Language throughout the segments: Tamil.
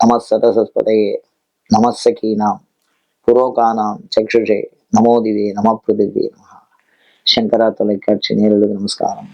நம சதசஸ்பதையே நமசகீனாம் புரோகானாம் சக்ஷுஷே நமோதிவே நம பிருதிவே நமஹா சங்கரா தொலைக்காட்சி நேரலுக்கு நமஸ்காரம்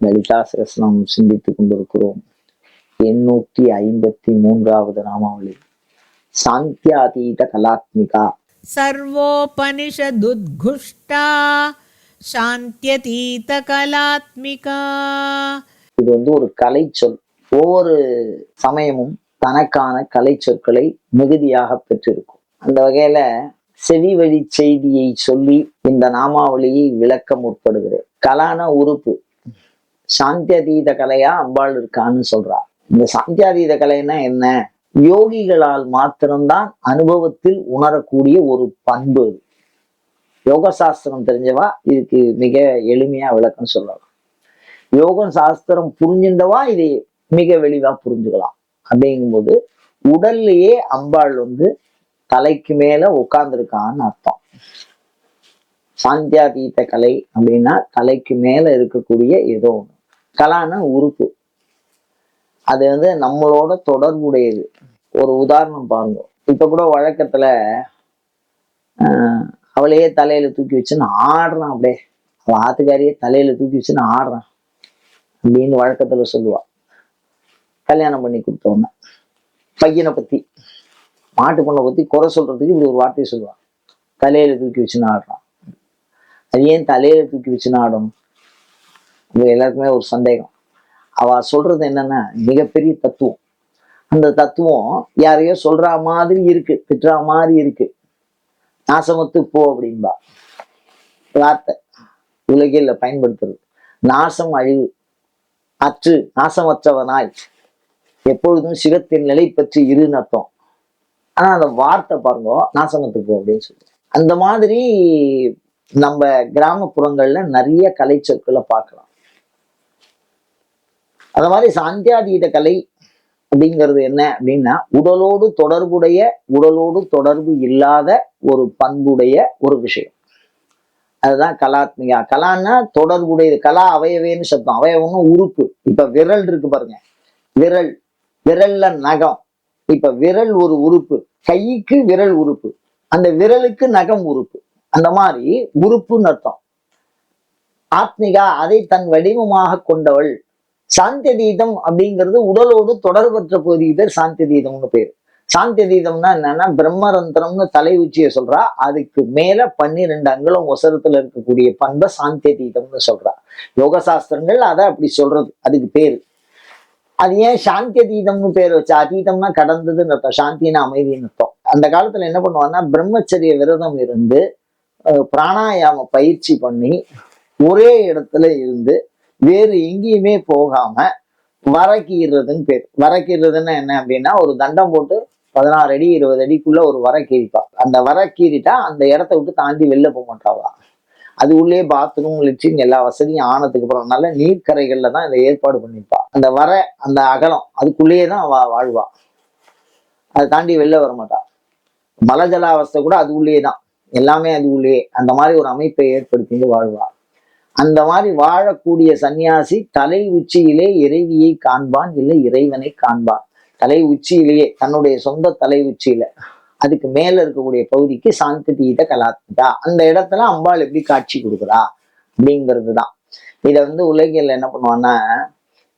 லலிதா சகசனம் சிந்தித்துக் கொண்டிருக்கிறோம் எண்ணூத்தி ஐம்பத்தி மூன்றாவது நாமாவளி சாந்தியாதீத கலாத்மிகா சர்வோபனிஷதுத்குஷ்டா சாந்தியதீத கலாத்மிகா இது வந்து ஒரு கலை சொல் ஒவ்வொரு சமயமும் தனக்கான கலை சொற்களை மிகுதியாக பெற்றிருக்கும். அந்த வகையில செவி வழி செய்தியை சொல்லி இந்த நாமாவளியை விளக்க முற்படுகிறேன். கலான உறுப்பு. சாந்தியதீத கலையா அம்பாள் இருக்கான்னு சொல்றா. இந்த சாந்தியாதீத கலைன்னா என்ன? யோகிகளால் மாத்திரம்தான் அனுபவத்தில் உணரக்கூடிய ஒரு பண்பு யோக சாஸ்திரம் தெரிஞ்சவா? இதுக்கு மிக எளிமையா விளக்கம் சொல்லலாம். யோகம் சாஸ்திரம் புரிஞ்சின்றவா? இதை மிக வெளிவா புரிஞ்சுக்கலாம். அப்படிங்கும்போது உடல்லையே அம்பாள் வந்து தலைக்கு மேல உட்கார்ந்துருக்கான்னு அர்த்தம். சாந்தியாதீத கலை அப்படின்னா தலைக்கு மேல இருக்கக்கூடிய ஏதோ ஒண்ணு. கலான உறுப்பு. அது வந்து நம்மளோட தொடர்புடையது. ஒரு உதாரணம் பாருங்க. இப்ப கூட வழக்கத்துல ஆஹ், அவளையே தலையில தூக்கி வச்சுன்னு ஆடுறான் அப்படியே. அவள் ஆத்துக்காரியே தலையில தூக்கி வச்சுன்னு ஆடுறான் அப்படின்னு வழக்கத்துல சொல்லுவா. கல்யாணம் பண்ணி கொடுத்தோன்ன பையனை பத்தி மாட்டு பொண்ணை பத்தி குறை சொல்றதுக்கு இப்படி ஒரு வார்த்தையை சொல்லுவான் தலையில தூக்கி வச்சுன்னு ஆடுறான் அது ஏன் தலையில தூக்கி வச்சுன்னு ஆடும் இது எல்லாருக்குமே ஒரு சந்தேகம். அவ சொல்றது என்னன்னா மிகப்பெரிய தத்துவம். அந்த தத்துவம் யாரையோ சொல்ற மாதிரி இருக்கு திட்டுற மாதிரி இருக்கு. நாசமத்து போ அப்படின்பா. வார்த்தை உலகில் பயன்படுத்துறது. நாசம் அழிவு. அற்று நாசமற்றவனாய். எப்பொழுதும் சிவத்தின் நிலை பற்றி இரு அர்த்தம் ஆனா அந்த வார்த்தை பாருங்க நாசமத்துக்கு போ அப்படின்னு சொல்லி அந்த மாதிரி நம்ம கிராமப்புறங்கள்ல நிறைய கலை சொற்களை பார்க்கலாம். அந்த மாதிரி சாந்தியாதீத கலை அப்படிங்கிறது என்ன அப்படின்னா உடலோடு தொடர்புடைய உடலோடு தொடர்பு இல்லாத ஒரு பண்புடைய ஒரு விஷயம். அதுதான் கலாத்மிகா. கலான்னா தொடர்புடையது. கலா அவயவேன்னு சத்தம். அவயவம்னு உறுப்பு. இப்ப விரல் இருக்கு பாருங்க. விரல். விரல்ல நகம். இப்ப விரல் ஒரு உறுப்பு. கைக்கு விரல் உறுப்பு. அந்த விரலுக்கு நகம் உறுப்பு. அந்த மாதிரி உறுப்புன்னு அர்த்தம். ஆத்மிகா அதை தன் வடிவமாக கொண்டவள். சாந்தியதீதம் அப்படிங்கிறது உடலோடு தொடர்பற்ற பகுதிக்கு பேர் சாந்தியதீதம்னு பேர். சாந்தியதீதம்னா என்னன்னா பிரம்மரந்திரம்னு தலை உச்சியை சொல்றா. அதுக்கு மேல பன்னிரெண்டு அங்குலம் ஒசரத்துல இருக்கக்கூடிய பண்பை சாந்தியதீதம்னு சொல்றா. யோக சாஸ்திரங்கள் அதை அப்படி சொல்றது. அதுக்கு பேரு. அது ஏன் சாந்தி அதீதம்னு பேர் வச்சு அதீதம்னா கடந்ததுன்னு அர்த்தம் சாந்தினா அமைதின்னு அர்த்தம். அந்த காலத்துல என்ன பண்ணுவாங்கன்னா பிரம்மச்சரிய விரதம் இருந்து பிராணாயாம பயிற்சி பண்ணி ஒரே இடத்துல இருந்து வேறு எங்கேயுமே போகாம வரக்கீறதுன்னு பேர். வரக்கீறதுன்னா என்ன அப்படின்னா ஒரு தண்டம் போட்டு பதினாறு அடி இருபது அடிக்குள்ள ஒரு வர கீறிப்பா. அந்த வர கீறிட்டா அந்த இடத்த விட்டு தாண்டி வெளில போக மாட்டாவா? அது உள்ளே பாத்ரூம் லெட்ரின் எல்லா வசதியும் ஆனதுக்கு அப்புறம் நல்ல நீர்க்கரைகள்ல தான் இதை ஏற்பாடு பண்ணிப்பா அந்த வர அந்த அகலம் அதுக்குள்ளேயே தான் அவ வாழ்வா. அதை தாண்டி வெளில வர மாட்டா. மலஜலாவஸ்தை கூட அது உள்ளே தான். எல்லாமே அது உள்ளே. அந்த மாதிரி ஒரு அமைப்பை ஏற்படுத்திட்டு வாழ்வா. அந்த மாதிரி வாழக்கூடிய சன்னியாசி தலை உச்சியிலே இறைவியை காண்பான் இல்லை இறைவனை காண்பான். தலை உச்சியிலேயே தன்னுடைய சொந்த தலை உச்சியில. அதுக்கு மேல இருக்கக்கூடிய பகுதிக்கு சாந்தி தீத கலாத்மிகா. அந்த இடத்துல அம்பாள் எப்படி காட்சி கொடுக்குறா? அப்படிங்கிறது தான் இதை வந்து உலகில் என்ன பண்ணுவான்னா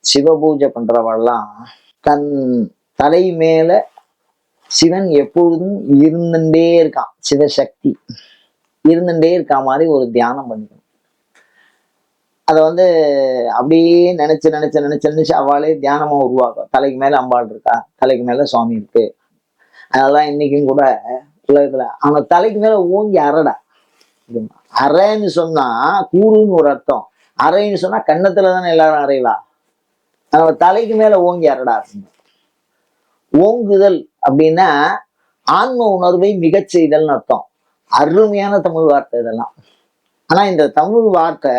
சிவபூஜை பண்றவெல்லாம் தன் தலை மேல சிவன் எப்பொழுதும் இருந்துட்டே இருக்கான். சிவசக்தி. இருந்துட்டே இருக்கா மாதிரி ஒரு தியானம் பண்ணிக்கணும். அதை வந்து அப்படியே நினைச்சு நினைச்சு நினைச்சு நினைச்சு அவளே தியானமா உருவாக்கும் தலைக்கு மேல அம்பாள் இருக்கா? தலைக்கு மேல சுவாமி இருக்கு. அதெல்லாம் இன்னைக்கும் கூட உலகத்துல. அவன் தலைக்கு மேல ஓங்கி அறடா. அறைன்னு சொன்னா கூறுன்னு ஒரு அர்த்தம். அறைன்னு சொன்னா கன்னத்துல தானே எல்லாரும் அறையலாம் அவன் தலைக்கு மேல ஓங்கி அறடா ஓங்குதல் அப்படின்னா ஆன்ம உணர்வை மிகச் செய்தல்னு அர்த்தம். அருமையான தமிழ் வார்த்தை இதெல்லாம். ஆனா இந்த தமிழ் வார்த்தை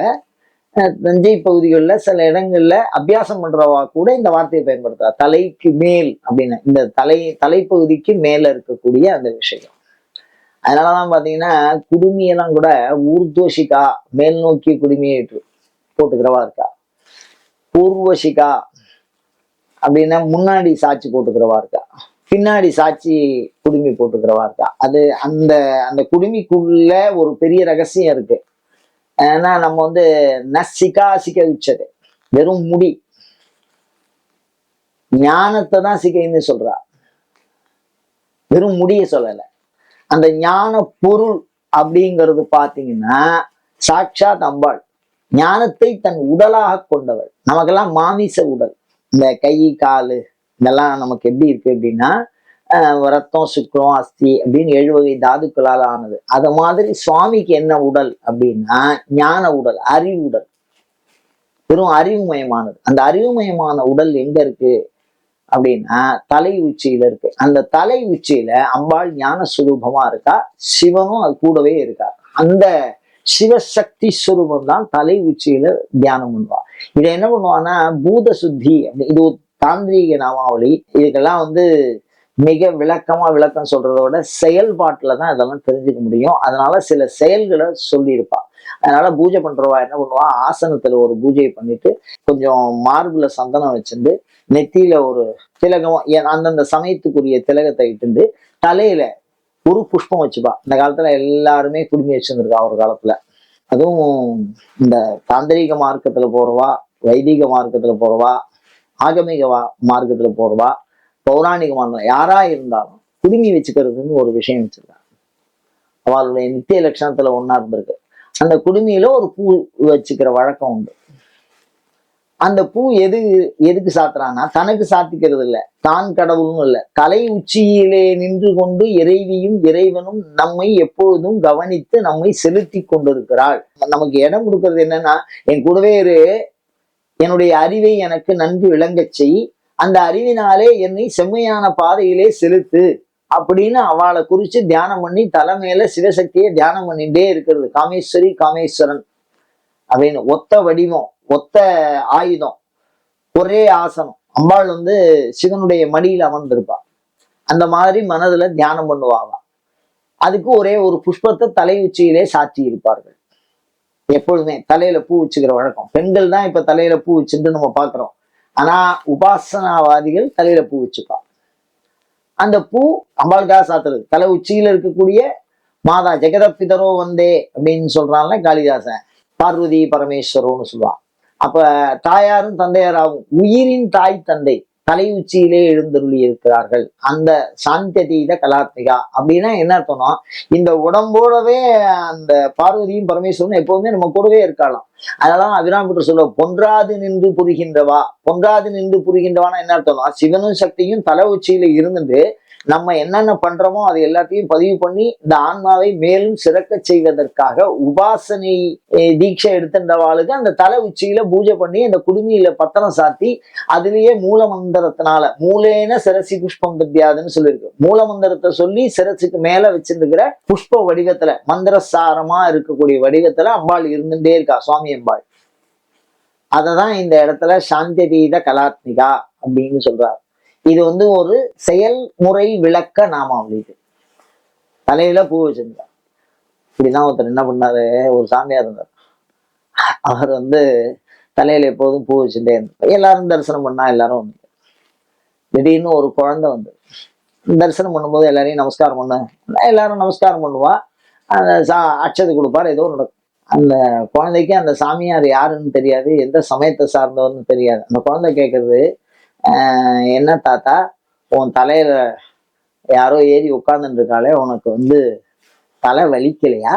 தஞ்சை பகுதிகளில் சில இடங்கள்ல அபியாசம் பண்றவா கூட இந்த வார்த்தையை பயன்படுத்தா தலைக்கு மேல் அப்படின்னு. இந்த தலை தலைப்பகுதிக்கு மேல இருக்கக்கூடிய அந்த விஷயம். அதனாலதான் பாத்தீங்கன்னா குடுமியெல்லாம் கூட ஊர்தோஷிகா மேல் நோக்கி குடுமியை போட்டுக்கிறவா இருக்கா? பூர்வசிகா அப்படின்னா முன்னாடி சாட்சி போட்டுக்கிறவா இருக்கா? பின்னாடி சாட்சி குடுமி போட்டுக்கிறவா இருக்கா? அது அந்த அந்த குடுமிக்குள்ள ஒரு பெரிய ரகசியம் இருக்கு. ஏன்னா நம்ம வந்து நசிகா சிக்க உச்சது வெறும் முடி. ஞானத்தை தான் சிகைன்னு சொல்றா. வெறும் முடிய சொல்லல. அந்த ஞான பொருள் அப்படிங்கிறது பாத்தீங்கன்னா சாட்சாத் அம்பாள். ஞானத்தை தன் உடலாக கொண்டவள். நமக்கெல்லாம் மாமிச உடல். இந்த கை காலு இதெல்லாம் நமக்கு எப்படி இருக்கு அப்படின்னா ரத்தம் சுக்ரம் அஸ்தி அப்படின்னு ஏழு வகை தாதுக்களால் ஆனது. அது மாதிரி சுவாமிக்கு என்ன உடல் அப்படின்னா ஞான உடல் அறிவு உடல். வெறும் அறிவுமயமானது. அந்த அறிவுமயமான உடல் எங்க இருக்கு அப்படின்னா தலை உச்சியில இருக்கு. அந்த தலை உச்சியில அம்பாள் ஞான சுரூபமா இருக்கா? சிவனும் அது கூடவே இருக்கார் அந்த சிவசக்தி சுரூபம் தான் தலை உச்சியில தியானம் பண்ணுவா. இதை என்ன பண்ணுவான்னா பூத சுத்தி அப்படி இது ஒரு தாந்திரீக நாமாவளி. இதுக்கெல்லாம் வந்து மிக விளக்கமா விளக்கம் சொல்றத விட செயல்பாட்டில் தான் இதெல்லாம் தெரிஞ்சுக்க முடியும். அதனால சில செயல்களை சொல்லியிருப்பா. அதனால பூஜை பண்றவா என்ன பண்ணுவா? ஆசனத்துல ஒரு பூஜையை பண்ணிட்டு கொஞ்சம் மார்புல சந்தனம் வச்சுட்டு நெத்தியில ஒரு திலகம் அந்தந்த சமயத்துக்குரிய திலகத்தை இட்டுண்டு தலையில ஒரு புஷ்பம் வச்சுப்பா. இந்த காலத்துல எல்லாருமே குடுமி வச்சுருந்துருக்கா ஒரு காலத்துல. அதுவும் இந்த தாந்திரீக மார்க்கத்துல போறவா வைதிக மார்க்கத்துல போறவா ஆகமிக வா- மார்க்கத்துல போறவா பௌராணிகமான யாரா இருந்தாலும் குடுமி வச்சுக்கிறதுன்னு ஒரு விஷயம் வச்சிருக்காங்க. அவளுடைய நித்திய லட்சணத்துல ஒண்ணா இருந்திருக்கு. அந்த குடுமியில ஒரு பூ வச்சுக்கிற வழக்கம் உண்டு. அந்த பூ எது எதுக்கு சாத்துறான்னா தனக்கு சாத்திக்கிறது இல்ல. தான் கடவுளும் இல்ல. தலை உச்சியிலே நின்று கொண்டு இறைவியும் இறைவனும் நம்மை எப்பொழுதும் கவனித்து நம்மை செலுத்தி கொண்டிருக்கிறாள். நமக்கு இடம் கொடுக்கறது என்னன்னா என் கூடவே என்னுடைய அறிவை எனக்கு நன்கு விளங்கச் செய். அந்த அறிவினாலே என்னை செம்மையான பாதையிலே செலுத்து அப்படின்னு அவளை குறிச்சு தியானம் பண்ணி தலைமையில சிவசக்தியை தியானம் பண்ணிட்டே இருக்கிறது. காமேஸ்வரி காமேஸ்வரன் அப்படின்னு ஒத்த வடிவம் ஒத்த ஆயுதம் ஒரே ஆசனம். அம்பாள் வந்து சிவனுடைய மடியில அமர்ந்திருப்பா. அந்த மாதிரி மனதுல தியானம் பண்ணுவாங்க. அதுக்கு ஒரே ஒரு புஷ்பத்தை தலை உச்சியிலே சாட்சி இருப்பார்கள். எப்பொழுதுமே தலையில பூ வச்சுக்கிற வழக்கம். பெண்கள் தான் இப்ப தலையில பூ வச்சுட்டு நம்ம பாக்குறோம். ஆனா உபாசனாவாதிகள் தலையில பூ வச்சுப்பா அந்த பூ அம்பாளுக்காக சாத்துறது. தலை உச்சியில இருக்கக்கூடிய மாதா ஜெகதப்பிதரோ வந்தே அப்படின்னு சொல்றான்ல காளிதாசன். பார்வதி பரமேஸ்வரோன்னு சொல்லுவான். அப்ப தாயாரும் தந்தையாராகும் உயிரின் தாய் தந்தை. தலை உச்சியிலே எழுந்தருளி இருக்கிறார்கள் அந்த சாந்தியதீத கலாத்மிகா அப்படின்னா என்ன அர்த்தம்னா இந்த உடம்போடவே அந்த பார்வதியும் பரமேஸ்வரனும் எப்பவுமே நம்ம கூடவே இருக்கலாம். அதெல்லாம் அபிராமிட்டு சொல்ல பொன்றாது நின்று புரிகின்றவா? பொன்றாது நின்று புரிகின்றவானா என்ன அர்த்தம்னா சிவனும் சக்தியும் தலை உச்சியில இருந்துட்டு நம்ம என்னென்ன பண்றோமோ அது எல்லாத்தையும் பதிவு பண்ணி இந்த ஆன்மாவை மேலும் சிறக்க செய்வதற்காக உபாசனை தீட்சை எடுத்துட்டவாளுக்கு அந்த தலை உச்சியில பூஜை பண்ணி அந்த குடுமியில பத்திரம் சாத்தி அதுலேயே மூல மந்திரத்தினால மூலேன சிரசி புஷ்பம் தத்தியாதுன்னு சொல்லியிருக்கு. மூல மந்திரத்தை சொல்லி சிரசுக்கு மேல வச்சிருக்கிற புஷ்ப வடிவத்துல மந்திரசாரமா இருக்கக்கூடிய வடிவத்துல அம்பாள் இருந்துட்டே இருக்கா சுவாமி அம்பாள். அததான் இந்த இடத்துல சாந்தியதீத கலாத்மிகா அப்படின்னு சொல்றாரு. இது வந்து ஒரு செயல்முறை விளக்க நாமாவளி இது தலையில பூ வச்சிருந்தார். இப்படிதான் ஒருத்தர் என்ன பண்ணாரு? ஒரு சாமியார் இருந்தார். அவர் வந்து தலையில எப்போதும் பூ வச்சுட்டே இருந்தார். எல்லாரும் தரிசனம் பண்ணா எல்லாரும் வந்து திடீர்னு ஒரு குழந்தை வந்து தரிசனம் பண்ணும்போது எல்லாரையும் நமஸ்காரம் பண்ண. எல்லாரும் நமஸ்காரம் பண்ணுவா. அந்த சா அச்சது கொடுப்பார். ஏதோ நடக்கும். அந்த குழந்தைக்கு அந்த சாமியார் யாருன்னு தெரியாது. எந்த சமயத்தை சார்ந்தவர்னு தெரியாது. அந்த குழந்தை கேட்கறது என்ன தாத்தா உன் தலையில யாரோ ஏறி உட்கார்ந்துட்டு இருக்காளே உனக்கு வந்து தலை வலிக்கலையா?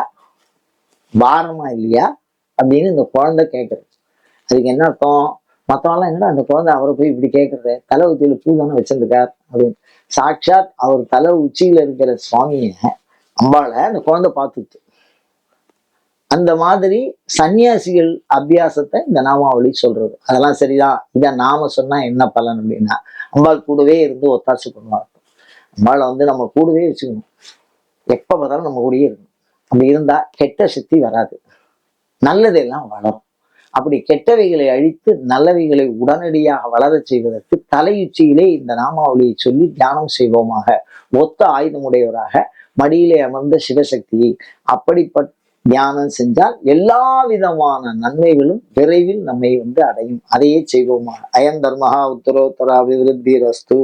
பாரமா இல்லையா? அப்படின்னு இந்த குழந்தை கேட்குறது அதுக்கு என்ன அர்த்தம்? மற்றவெல்லாம் என்னடா அந்த குழந்தை அவரை போய் இப்படி கேட்குறது தலை உச்சியில பூ தானே வச்சிருக்கார் அப்படின்னு. சாட்சாத் அவர் தலை உச்சியில இருக்கிற சுவாமியை அம்பாளை அந்த குழந்தை பார்த்துச்சு. அந்த மாதிரி சன்னியாசிகள் அபியாசத்தை இந்த நாமாவளி சொல்றது. அதெல்லாம் சரிதான். இதை நாம சொன்னா என்ன பலன் அப்படின்னா அம்பாள் கூடவே இருந்து ஒத்தாசை பண்ணுவாங்க அம்பாளை வந்து நம்ம கூடவே வச்சுக்கணும். எப்ப பார்த்தாலும் நம்ம கூடயே இருக்கணும். அப்படி இருந்தா கெட்ட சக்தி வராது. நல்லதெல்லாம் வளரும். அப்படி கெட்டவைகளை அழித்து நல்லவைகளை உடனடியாக வளரச் செய்வதற்கு தலையுச்சியிலே இந்த நாமாவளியை சொல்லி தியானம் செய்வோமாக. ஒத்த ஆயுதமுடையவராக மடியிலே அமர்ந்த சிவசக்தியை அப்படிப்பட்ட தியானம் செஞ்சால் எல்லா விதமான நன்மைகளும் விரைவில் நம்மை வந்து அடையும். அதையே செய்வோமா அயம் தர்மஹா உத்தரோத்தர அபிவிருத்தி ரஸ்து